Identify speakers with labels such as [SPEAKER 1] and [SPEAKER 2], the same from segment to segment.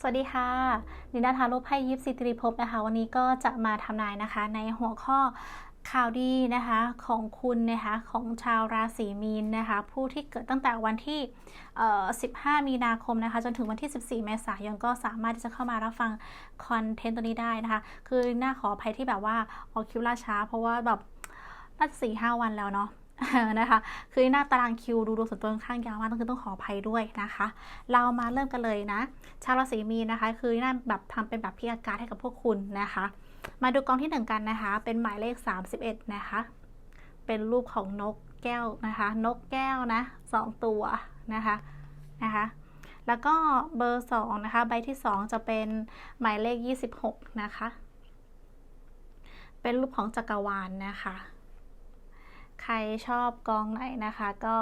[SPEAKER 1] สวัสดีค่ะ นินาทาโลไพ่ยิปซีตรีภพนะคะ วันนี้ก็จะมาทำนายนะคะ ในหัวข้อข่าวดีนะคะของคุณนะคะของชาวราศีมีนนะคะ ผู้ที่เกิดตั้งแต่วันที่ 15 มีนาคมนะคะ จนถึงวันที่ 14 เมษายนก็สามารถที่จะเข้ามารับฟังคอนเทนต์ตัวนี้ได้นะคะ คือน่าขออภัยที่แบบว่าออกคิวล่าช้า เพราะว่าแบบน่าจะสี่ห้าวันแล้วเนาะ นะคะ คือหน้าตารางคิวดูดวงส่วนตัวค่อนข้างยาวมากต้องคือต้องขออภัยด้วยนะคะ เรามาเริ่มกันเลยนะ ชาวราศีมีนนะคะ คือหน่าแบบทำเป็นแบบพิอากาศให้กับพวกคุณนะคะ มาดูกองที่หนึ่งกันนะคะ เป็นหมายเลข 31 นะคะ เป็นรูปของนกแก้วนะคะ นกแก้วนะสองตัวนะคะนะคะแล้วก็เบอร์สองนะคะ ใบที่สองจะเป็นหมายเลข 26 นะคะ เป็นรูปของจักรวาลนนะคะ ใครชอบกองไหนนะคะ ก็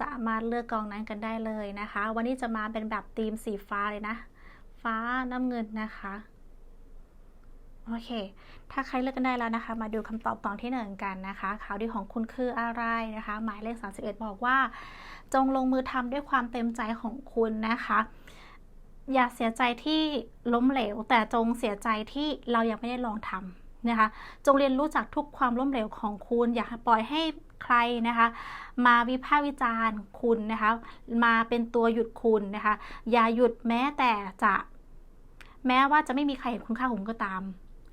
[SPEAKER 1] สามารถเลือกกองนั้นกันได้เลยนะคะ วันนี้จะมาเป็นแบบธีมสีฟ้าเลยนะ ฟ้าน้ำเงินนะคะโอเค ถ้าใครเลือกกันได้แล้วนะคะ มาดูคำตอบกองที่หนึ่งกันนะคะ ข่าวดีของคุณคืออะไรนะคะ หมายเลข 31 บอกว่า จงลงมือทำด้วยความเต็มใจของคุณนะคะ อย่าเสียใจที่ล้มเหลว แต่จงเสียใจที่เรายังไม่ได้ลองทำ นะคะ จงเรียนรู้จากทุกความล้มเหลวของคุณ อย่าปล่อยให้ใครนะคะ มาวิพากษ์วิจารณ์คุณนะคะ มาเป็นตัวหยุดคุณนะคะ อย่าหยุดแม้แต่จะ แม้ว่าจะไม่มีใครเห็นคุณค่าของคุณก็ตาม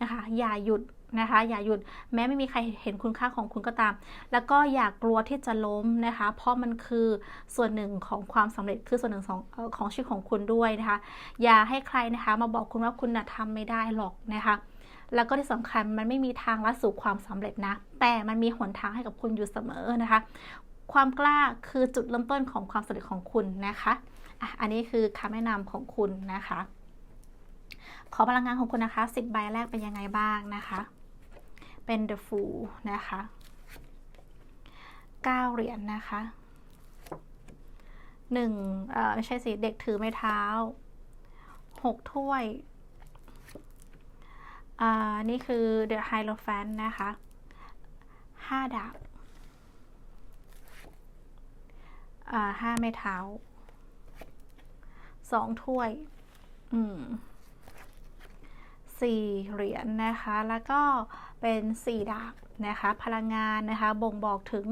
[SPEAKER 1] นะคะ อย่าหยุดนะคะ อย่าหยุดแม้ไม่มีใครเห็นคุณค่าของคุณก็ตาม แล้วก็อย่ากลัวที่จะล้มนะคะ เพราะมันคือส่วนหนึ่งของความสำเร็จคือส่วนหนึ่งของของชีวิตของคุณด้วยนะคะ อย่าให้ใครนะคะ มาบอกคุณว่าคุณนะทำไม่ได้หรอกนะคะ แล้วก็ที่สำคัญมันไม่มีทางลัดสู่ความสำเร็จนะ แต่มันมีหนทางให้กับคุณอยู่เสมอนะคะ ความกล้าคือจุดเริ่มต้นของความสำเร็จของคุณนะคะอะอันนี้คือคำแนะนำของคุณนะคะ ขอพลังงานของคุณนะคะ10ใบแรกเป็นยังไงบ้างนะคะ เป็น The Fool นะคะ9เหรียญนนะคะหนึ่งเอ่อไม่ใช่สิเด็กถือไม้เท้าหกถ้วย นี่คือ The Hierophant นะคะห้าดาบห้าไม้เท้าสองถ้วย อืมสี่เหรียญนะคะ แล้วก็เป็นสี่ดาบนะคะ พลังงานนะคะ บ่งบอกถึง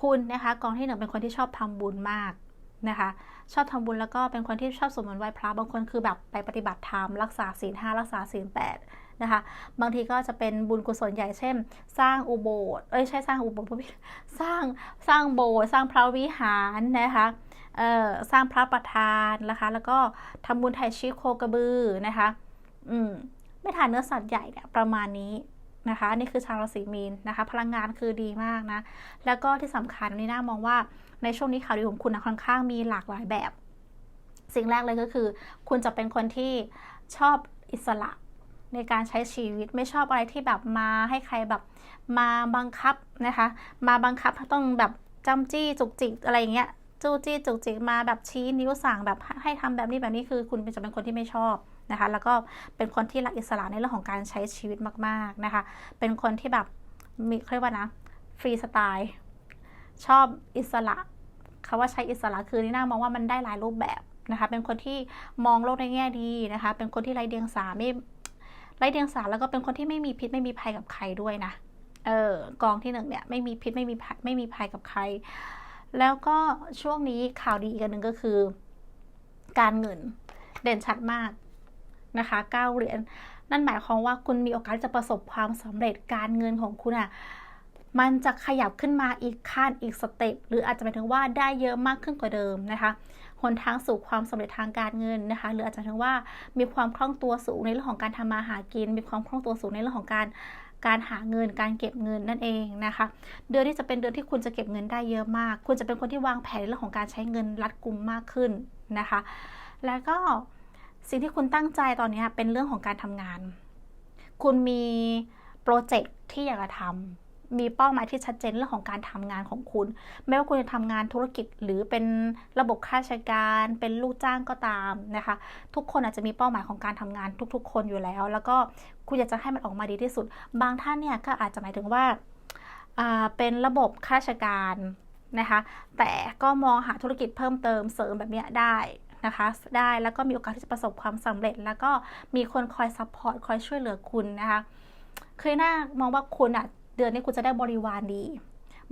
[SPEAKER 1] คุณนะคะ กองที่หนึ่งเป็นคนที่ชอบทำบุญมากนะคะ ชอบทำบุญแล้วก็เป็นคนที่ชอบสวดมนต์ไหว้พระ บางคนคือแบบไปปฏิบัติธรรม รักษาศีลห้ารักษาศีลแปด นะคะ บางทีก็จะเป็นบุญกุศลใหญ่เช่น สร้างอุโบสถเอ้ยใช่สร้างอุโบสถสร้างสร้างโบสถ์สร้างพระวิหารนะคะเอ่อสร้างพระประธานนะคะ แล้วก็ทำบุญไถ่ชีวิตโคกระบือนะคะ อืมไม่ทานเนื้อสัตว์ใหญ่เนี่ยประมาณนี้นะคะ นี่คือชาวราศีมีนนะคะ พลังงานคือดีมากนะ แล้วก็ที่สำคัญนี่น่ามองว่าในช่วงนี้ข่าวดีของคุณนะค่อนข้างมีหลากหลายแบบ สิ่งแรกเลยก็คือ คุณจะเป็นคนที่ชอบอิสระ ในการใช้ชีวิตไม่ชอบอะไรที่แบบมาให้ใครแบบมาบังคับนะคะ มาบังคับต้องแบบจำจี้จุกจิกอะไรอย่างเงี้ยจู้จี้จุกจิกมาแบบชี้นิ้วสั่งแบบให้ทำแบบนี้แบบนี้คือคุณจะเป็นคนที่ไม่ชอบนะคะ แล้วก็เป็นคนที่รักอิสระในเรื่องของการใช้ชีวิตมากๆนะคะ เป็นคนที่แบบมีเขาเรียกว่านะฟรีสไตล์ชอบอิสระคาว่าใช้อิสระคือนี่น่ามองว่ามันได้หลายรูปแบบนะคะ เป็นคนที่มองโลกในแง่ดีนะคะ เป็นคนที่ไร้เดียงสาไม่ ไร้เดียงสาแล้วก็เป็นคนที่ไม่มีพิษไม่มีภัยกับใครด้วยนะ เออกองที่หนึ่งเนี่ยไม่มีพิษไม่มีภัยไม่มีภัยกับใคร แล้วก็ช่วงนี้ข่าวดีอีกอันหนึ่งก็คือ การเงินเด่นชัดมากนะคะเก้าเหรียญนั่นหมายความว่าคุณมีโอกาสจะประสบความสำเร็จการเงินของคุณอะมันจะขยับขึ้นมาอีกขั้นอีกสเต็ปหรืออาจจะหมายถึงว่าได้เยอะมากขึ้นกว่าเดิมนะคะ หนทางสู่ความสำเร็จทางการเงินนะคะ หรืออาจจะถึงว่ามีความคล่องตัวสูงในเรื่องของการทำมาหากิน มีความคล่องตัวสูงในเรื่องของการการหาเงินการเก็บเงินนั่นเองนะคะ เดือนที่จะเป็นเดือนที่คุณจะเก็บเงินได้เยอะมาก คุณจะเป็นคนที่วางแผนในเรื่องของการใช้เงินรัดกุมมากขึ้นนะคะ แล้วก็สิ่งที่คุณตั้งใจตอนนี้เป็นเรื่องของการทำงาน คุณมีโปรเจกต์ที่อยากจะทำ มีเป้าหมายที่ชัดเจนเรื่องของการทำงานของคุณ ไม่ว่าคุณจะทำงานธุรกิจหรือเป็นระบบข้าราชการ เป็นลูกจ้างก็ตามนะคะ ทุกคนอาจจะมีเป้าหมายของการทำงานทุก ๆ คนอยู่แล้ว แล้วก็คุณอยากจะให้มันออกมาดีที่สุด บางท่านเนี่ยก็อาจจะหมายถึงว่าเป็นระบบข้าราชการนะคะ แต่ก็มองหาธุรกิจเพิ่มเติมเสริมแบบนี้ได้นะคะได้แล้วก็มีโอกาสที่จะประสบความสำเร็จ แล้วก็มีคนคอยซัพพอร์ตคอยช่วยเหลือคุณนะคะคือหน้ามองว่าคุณอะ เดือนนี้คุณจะได้บริวารดี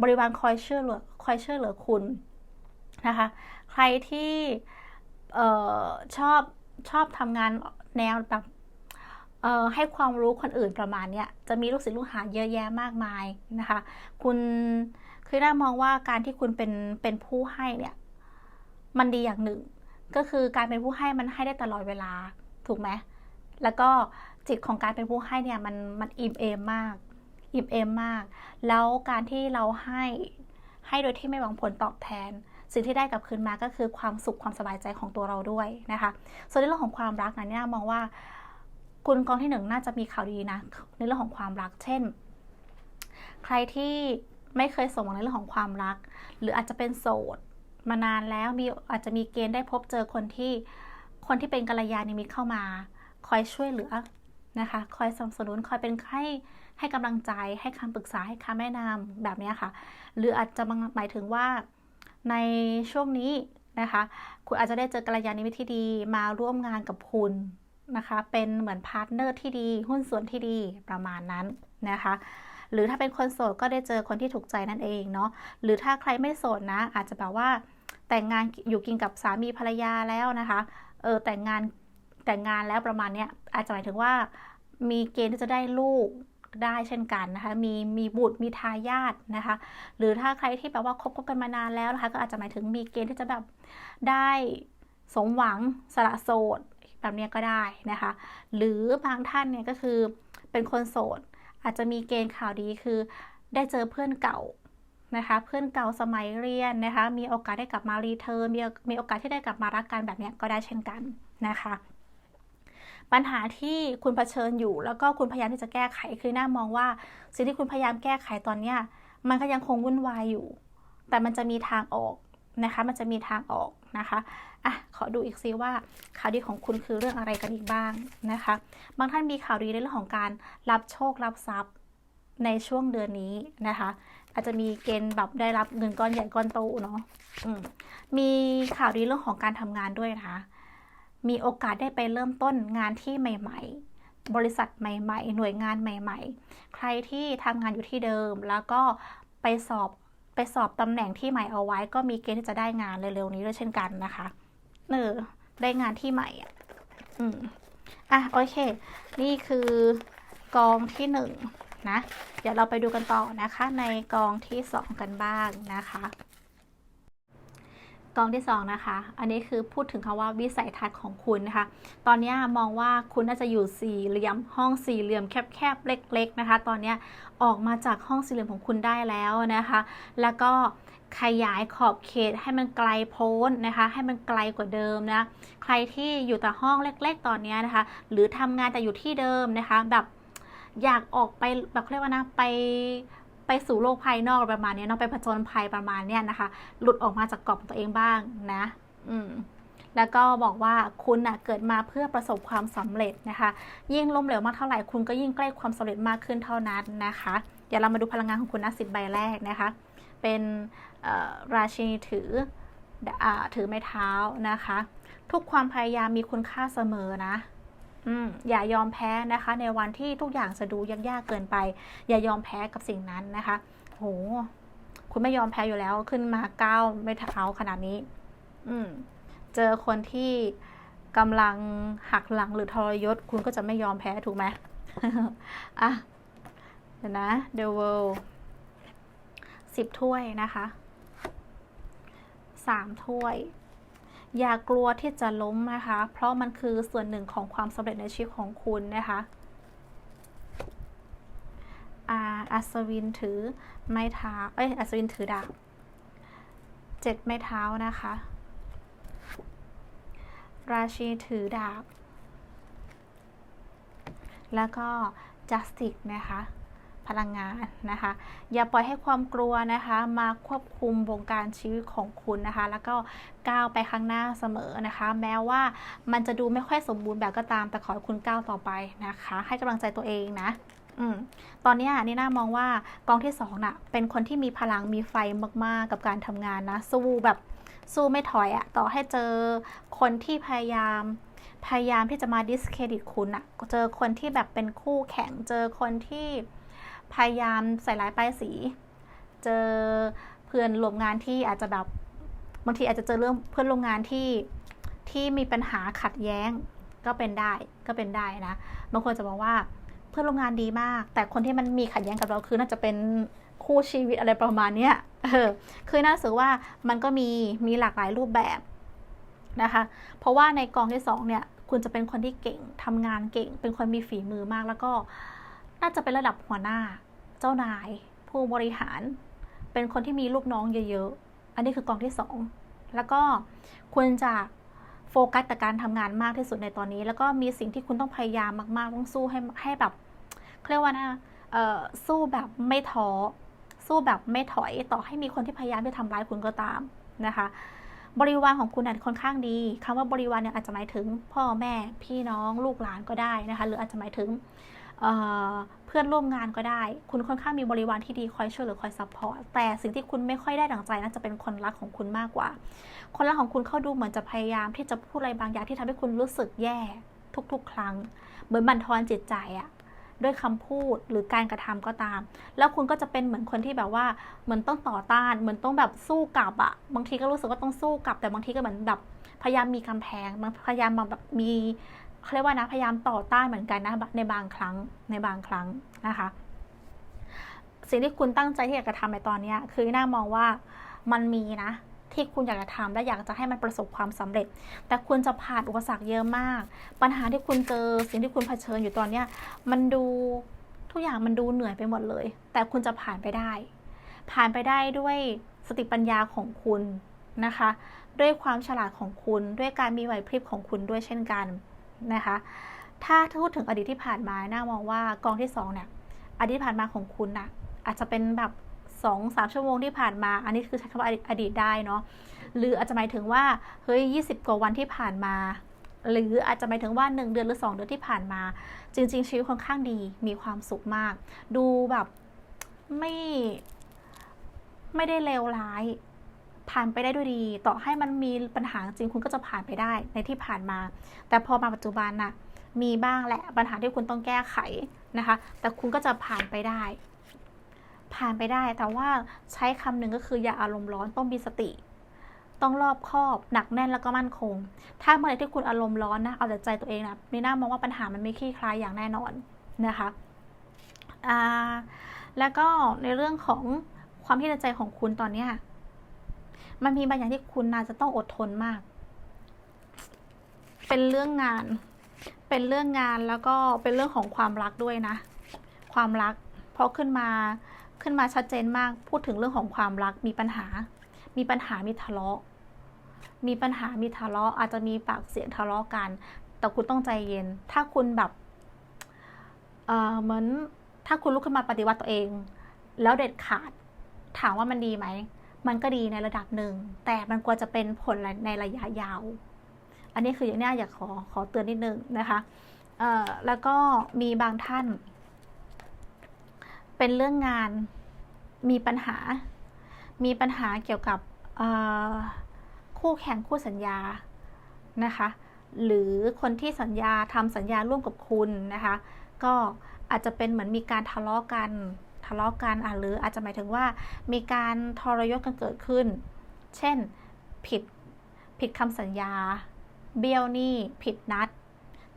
[SPEAKER 1] บริวารคอยช่วยเหลือคอยช่วยเหลือคุณนะคะ ใครที่เออชอบชอบทำงานแนวแบบเอ่อให้ความรู้คนอื่นประมาณเนี้ยจะมีลูกศิษย์ลูกหาเยอะแยะมากมายนะคะ คุณคือน่ามองว่าการที่คุณเป็นเป็นผู้ให้เนี่ยมันดีอย่างหนึ่ง ก็คือการเป็นผู้ให้มันให้ได้ตลอดเวลาถูกไหมแล้วก็จิตของการเป็นผู้ให้เนี่ยมันมันอิ่มเอมมาก อิ่มเอมมาก แล้วการที่เราให้ให้โดยที่ไม่หวังผลตอบแทน สิ่งที่ได้กลับคืนมาก็คือความสุขความสบายใจของตัวเราด้วยนะคะ ส่วนในเรื่องของความรักนะเนี่ยมองว่าคุณกองที่หนึ่งน่าจะมีข่าวดีนะในเรื่องของความรัก เช่น ใครที่ไม่เคยสมหวังในเรื่องของความรัก หรืออาจจะเป็นโสดมานานแล้วมีอาจจะมีเกณฑ์ได้พบเจอคนที่คนที่เป็นกัลยาณมิตรเข้ามา คอยช่วยเหลือ นะคะ คอยสนับสนุนคอยเป็นให้ให้กำลังใจ ให้คำปรึกษาให้คำแนะนำแบบนี้ค่ะ หรืออาจจะหมายถึงว่าในช่วงนี้นะคะ คุณอาจจะได้เจอกัลยาณมิตรที่ดีมาร่วมงานกับคุณนะคะ เป็นเหมือนพาร์ทเนอร์ที่ดี หุ้นส่วนที่ดีประมาณนั้นนะคะ หรือถ้าเป็นคนโสดก็ได้เจอคนที่ถูกใจนั่นเองเนาะ หรือถ้าใครไม่โสดนะ อาจจะแบบว่าแต่งงานอยู่กินกับสามีภรรยาแล้วนะคะ เออแต่งงาน แต่งงานแล้วประมาณเนี้ยอาจจะหมายถึงว่ามีเกณฑ์ที่จะได้ลูกได้เช่นกันนะคะ มีมีบุตรมีทายาทนะคะ หรือถ้าใครที่แบบว่าคบกันมานานแล้วนะคะ ก็อาจจะหมายถึงมีเกณฑ์ที่จะแบบได้สมหวังสละโสดแบบนี้ก็ได้นะคะ หรือบางท่านเนี่ยก็คือเป็นคนโสด อาจจะมีเกณฑ์ข่าวดีคือได้เจอเพื่อนเก่านะคะ เพื่อนเก่าสมัยเรียนนะคะ มีโอกาสได้กลับมารีเทิร์นมีมีโอกาสที่ได้กลับมารักกันแบบนี้ก็ได้เช่นกันนะคะ ปัญหาที่คุณเผชิญอยู่ แล้วก็คุณพยายามที่จะแก้ไขคือหน่ามองว่า สิ่งที่คุณพยายามแก้ไขตอนเนี้ยมันก็ยังคงวุ่นวายอยู่ แต่มันจะมีทางออกนะคะ มันจะมีทางออกนะคะอะขอดูอีกซิว่าข่าวดีของคุณคือเรื่องอะไรกันอีกบ้างนะคะ บางท่านมีข่าวดีในเรื่องของการรับโชครับทรัพย์ในช่วงเดือนนี้นะคะ อาจจะมีเกณฑ์แบบได้รับเงินก้อนใหญ่ก้อนโตเนาะมีข่าวดีเรื่องของการทำงานด้วยนะคะ มีโอกาสได้ไปเริ่มต้นงานที่ใหม่ ๆ บริษัทใหม่ ๆ หน่วยงานใหม่ ๆ ใครที่ทำงานอยู่ที่เดิม แล้วก็ไปสอบไปสอบตำแหน่งที่ใหม่เอาไว้ ก็มีเกณฑ์ที่จะได้งานเร็วๆนี้ด้วยเช่นกันนะคะเออได้งานที่ใหม่อะอืมอะโอเค นี่คือกองที่หนึ่งนะ เดี๋ยวเราไปดูกันต่อนะคะ ในกองที่สองกันบ้างนะคะ กองที่สองนะคะ อันนี้คือพูดถึงคำว่าวิสัยทัศน์ของคุณนะคะ ตอนนี้มองว่าคุณน่าจะอยู่สี่เหลี่ยมห้องสี่เหลี่ยมแคบๆเล็ก ๆนะคะ ตอนนี้ออกมาจากห้องสี่เหลี่ยมของคุณได้แล้วนะคะ แล้วก็ขยายขอบเขตให้มันไกลโพ้นนะคะ ให้มันไกลกว่าเดิมนะ ใครที่อยู่แต่ห้องเล็ก ๆ ตอนนี้นะคะ หรือทำงานแต่อยู่ที่เดิมนะคะ แบบอยากออกไปแบบเรียกว่านะไป ไปสู่โลกภายนอกประมาณนี้เนาะไปผจญภัยประมาณเนี้ยนะคะ หลุดออกมาจากกรอบตัวเองบ้างนะ อืมแล้วก็บอกว่าคุณนะเกิดมาเพื่อประสบความสำเร็จนะคะ ยิ่งล้มเหลวมากเท่าไหร่คุณก็ยิ่งใกล้ความสำเร็จมากขึ้นเท่านั้นนะคะ เดี๋ยวเรามาดูพลังงานของคุณนะสิบใบแรกนะคะ เป็นราชินีถืออถือไม้เท้านะคะ ทุกความพยายามมีคุณค่าเสมอนะ อย่ายอมแพ้นะคะ ในวันที่ทุกอย่างจะดูยากๆเกินไป อย่ายอมแพ้กับสิ่งนั้นนะคะ โห คุณไม่ยอมแพ้อยู่แล้วขึ้นมาก้าวไม่เท้าขนาดนี้ อืม เจอคนที่กำลังหักหลังหรือทรยศ คุณก็จะไม่ยอมแพ้ถูกไหมอะเดี๋ยวนะ The World สิบถ้วยนะคะสามถ้วย อย่ากลัวที่จะล้มนะคะ เพราะมันคือส่วนหนึ่งของความสำเร็จในชีวิตของคุณนะคะอาอัศวินถือไม้เท้า เอ้ย อัศวินถือดาบเจ็ดไม้เท้านะคะ ราชีถือดาบ แล้วก็จัสติกนะคะ พลังงานนะคะ อย่าปล่อยให้ความกลัวนะคะ มาควบคุมวงการชีวิตของคุณนะคะ แล้วก็ก้าวไปข้างหน้าเสมอนะคะ แม้ว่ามันจะดูไม่ค่อยสมบูรณ์แบบก็ตามแต่ขอให้คุณก้าวต่อไปนะคะ ให้กำลังใจตัวเองนะอตอนนี้นี่น่ามองว่ากองที่สองน่ะเป็นคนที่มีพลังมีไฟมากๆกับการทำงานนะ สู้แบบสู้ไม่ถอยอะต่อให้เจอคนที่พยายามพยายามที่จะมาดิสเครดิตคุณอะเจอคนที่แบบเป็นคู่แข่ง เจอคนที่ พยายามใส่ร้ายป้ายสี เจอเพื่อนร่วมงานที่อาจจะแบบบางทีอาจจะเจอเรื่องเพื่อนร่วมงานที่ที่มีปัญหาขัดแย้งก็เป็นได้ก็เป็นได้นะบางคนจะบอกว่าเพื่อนร่วมงานดีมาก แต่คนที่มันมีขัดแย้งกับเราคือน่าจะเป็นคู่ชีวิตอะไรประมาณเนี้ยเออคือน่าสึกว่ามันก็มีมีหลากหลายรูปแบบนะคะ เพราะว่าในกองที่สองเนี่ย คุณจะเป็นคนที่เก่งทำงานเก่ง เป็นคนมีฝีมือมากแล้วก็ น่าจะเป็นระดับหัวหน้า เจ้านาย ผู้บริหาร เป็นคนที่มีลูกน้องเยอะๆ อันนี้คือกองที่สองแล้วก็ควรจะโฟกัสแต่การทำงานมากที่สุดในตอนนี้ แล้วก็มีสิ่งที่คุณต้องพยายามมากๆ ต้องสู้ให้ให้แบบเรียกว่านะเอ่อสู้แบบไม่ท้อสู้แบบไม่ถอยต่อให้มีคนที่พยายามที่ทำร้ายคุณก็ตามนะคะ บริวารของคุณอาจจะค่อนข้างดีคำว่าบริวารเนี่ยอาจจะหมายถึงพ่อแม่พี่น้องลูกหลานก็ได้นะคะ หรืออาจจะหมายถึง เพื่อนร่วมงานก็ได้ คุณค่อนข้างมีบริวารที่ดีคอยช่วยหรือคอยซัพพอร์ต แต่สิ่งที่คุณไม่ค่อยได้ดังใจน่าจะเป็นคนรักของคุณมากกว่า คนรักของคุณเข้าดูเหมือนจะพยายามที่จะพูดอะไรบางอย่างที่ทำให้คุณรู้สึกแย่ทุกๆ ครั้ง เหมือนบั่นทอนจิตใจอะด้วยคำพูดหรือการกระทำก็ตาม แล้วคุณก็จะเป็นเหมือนคนที่แบบว่า เหมือนต้องต่อต้าน เหมือนต้องแบบสู้กลับอะบางทีก็รู้สึกว่าต้องสู้กลับ แต่บางทีก็เหมือนแบบพยายามมีกำแพง พยายามแบบมี เขาเรียกว่านะพยายามต่อต้านเหมือนกันนะในบางครั้งในบางครั้งนะคะ สิ่งที่คุณตั้งใจที่อยากจะทำในตอนนี้คือน่ามองว่ามันมีนะที่คุณอยากจะทำและอยากจะให้มันประสบความสำเร็จ แต่คุณจะผ่านอุปสรรคเยอะมาก ปัญหาที่คุณเจอสิ่งที่คุณเผชิญอยู่ตอนนี้มันดูทุกอย่างมันดูเหนื่อยไปหมดเลย แต่คุณจะผ่านไปได้ ผ่านไปได้ด้วยสติปัญญาของคุณนะคะ ด้วยความฉลาดของคุณ ด้วยการมีไหวพริบของคุณด้วยเช่นกัน นะคะ ถ้าพูดถึงอดีตที่ผ่านมาน่ามองว่ากองที่สองเนี่ยอดีตผ่านมาของคุณนะอาจจะเป็นแบบสองสามชั่วโมงที่ผ่านมา อันนี้คือใช้คำว่าอดีตได้เนาะหรืออาจจะหมายถึงว่าเฮ้ยยี่สิบกว่าวันที่ผ่านมา หรืออาจจะหมายถึงว่าหนึ่งเดือนหรือสองเดือนที่ผ่านมา จริง ๆ ชีวิตค่อนข้างดีมีความสุขมาก ดูแบบไม่ไม่ได้เลวร้าย ผ่านไปได้ด้วยดี ต่อให้มันมีปัญหาจริงคุณก็จะผ่านไปได้ในที่ผ่านมา แต่พอมาปัจจุบันน่ะมีบ้างแหละปัญหาที่คุณต้องแก้ไขนะคะ แต่คุณก็จะผ่านไปได้ ผ่านไปได้แต่ว่าใช้คำหนึ่งก็คืออย่าอารมณ์ร้อนต้องมีสติ ต้องรอบคอบหนักแน่นแล้วก็มั่นคง ถ้าเมื่อไหร่ที่คุณอารมณ์ร้อนนะเอาแต่ใจตัวเองนะมีน้ามองว่าปัญหามันไม่คลี่คลายอย่างแน่นอนนะคะอ่าแล้วก็ในเรื่องของความที่ในใจของคุณตอนนี้ มันมีบางอย่างที่คุณน่าจะต้องอดทนมาก เป็นเรื่องงาน เป็นเรื่องงานแล้วก็เป็นเรื่องของความรักด้วยนะ ความรัก เพราะขึ้นมาขึ้นมาชัดเจนมาก พูดถึงเรื่องของความรัก มีปัญหา มีปัญหา มีทะเลาะ มีปัญหา มีทะเลาะ อาจจะมีปากเสียงทะเลาะกัน แต่คุณต้องใจเย็น ถ้าคุณแบบเออเหมือน ถ้าคุณลุกขึ้นมาปฏิวัติตัวเอง แล้วเด็ดขาด ถามว่ามันดีไหม มันก็ดีในระดับหนึ่ง แต่มันกลัวจะเป็นผลในระยะยาว อันนี้คืออย่างนี้อยากขอขอเตือนนิดนึงนะคะแล้วก็มีบางท่าน เป็นเรื่องงานมีปัญหา มีปัญหาเกี่ยวกับคู่แข่งคู่สัญญานะคะ หรือคนที่สัญญาทำสัญญาร่วมกับคุณนะคะ ก็อาจจะเป็นเหมือนมีการทะเลาะกัน ทะเลาะกันอะหรืออาจจะหมายถึงว่ามีการทรยศกันเกิดขึ้น เช่น ผิดผิดคำสัญญา เบี้ยวหนี้ผิดนัด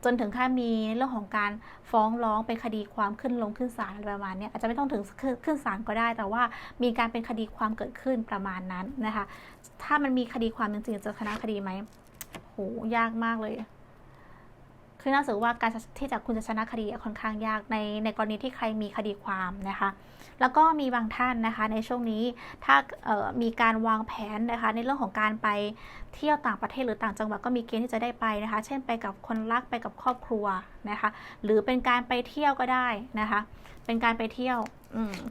[SPEAKER 1] จนถึงขั้นมีเรื่องของการฟ้องร้องเป็นคดีความขึ้นลงขึ้นศาลอะไรประมาณนี้อาจจะไม่ต้องถึงขึ้นศาลก็ได้ แต่ว่ามีการเป็นคดีความเกิดขึ้นประมาณนั้นนะคะ ถ้ามันมีคดีความจริงๆจะชนะคดีไหมโหยากมากเลย คือน่าสึกว่าการที่จะคุณจะชนะคดีค่อนข้างยากในในกรณีที่ใครมีคดีความนะคะ แล้วก็มีบางท่านนะคะในช่วงนี้ถ้ามีการวางแผนนะคะในเรื่องของการไป เที่ยวต่างประเทศหรือต่างจังหวัดก็มีเกณฑ์ที่จะได้ไปนะคะ เช่นไปกับคนรักไปกับครอบครัวนะคะ หรือเป็นการไปเที่ยวก็ได้นะคะ เป็นการไปเที่ยว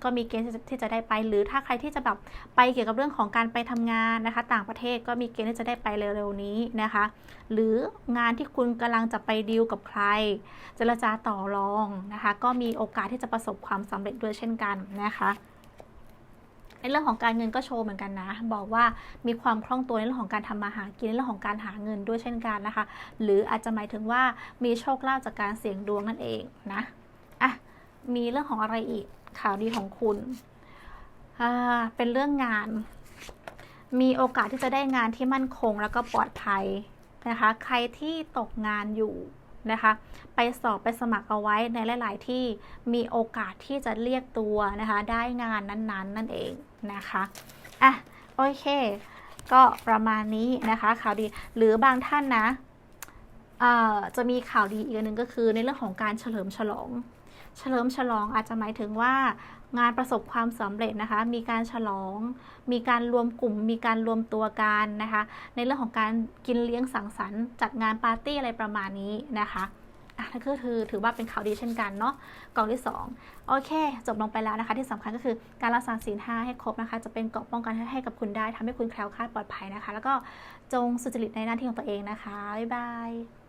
[SPEAKER 1] ก็มีเกณฑ์ที่จะได้ไป หรือถ้าใครที่จะแบบไปเกี่ยวกับเรื่องของการไปทำงานนะคะ ต่างประเทศก็มีเกณฑ์ที่จะได้ไปเร็วๆนี้นะคะ หรืองานที่คุณกำลังจะไปดีลกับใคร เจรจาต่อรองนะคะ ก็มีโอกาสที่จะประสบความสำเร็จด้วยเช่นกันนะคะ ในเรื่องของการเงินก็โชว์เหมือนกันนะ บอกว่ามีความคล่องตัวในเรื่องของการทำมาหากินในเรื่องของการหาเงินด้วยเช่นกันนะคะ หรืออาจจะหมายถึงว่ามีโชคลาภจากการเสี่ยงดวงนั่นเองนะอะมีเรื่องของอะไรอีกข่าวดีของคุณอ่าเป็นเรื่องงาน มีโอกาสที่จะได้งานที่มั่นคงแล้วก็ปลอดภัยนะคะ ใครที่ตกงานอยู่นะคะ ไปสอบไปสมัครเอาไว้ในหลาย ๆ ที่มีโอกาสที่จะเรียกตัวนะคะ ได้งานนั้น ๆ นั่นเอง นะคะอะโอเค ก็ประมาณนี้นะคะ ข่าวดีหรือบางท่านนะจะมีข่าวดีอีกหนึ่งก็คือในเรื่องของการเฉลิมฉลอง เฉลิมฉลองอาจจะหมายถึงว่างานประสบความสำเร็จนะคะ มีการฉลอง มีการรวมกลุ่ม มีการรวมตัวกันนะคะ ในเรื่องของการกินเลี้ยงสังสรรค์ จัดงานปาร์ตี้อะไรประมาณนี้นะคะ อะนั่นก็คือถือว่าเป็นข่าวดีเช่นกันเนาะกล่องที่ 2 โอเค จบลงไปแล้วนะคะ ที่สำคัญก็คือการรักษาศีลห้าให้ครบนะคะ จะเป็นเกราะป้องกันให้กับคุณได้ทำให้คุณแคล้วคลาดปลอดภัยนะคะ แล้วก็จงสุจริตในหน้าที่ของตัวเองนะคะบ๊ายบาย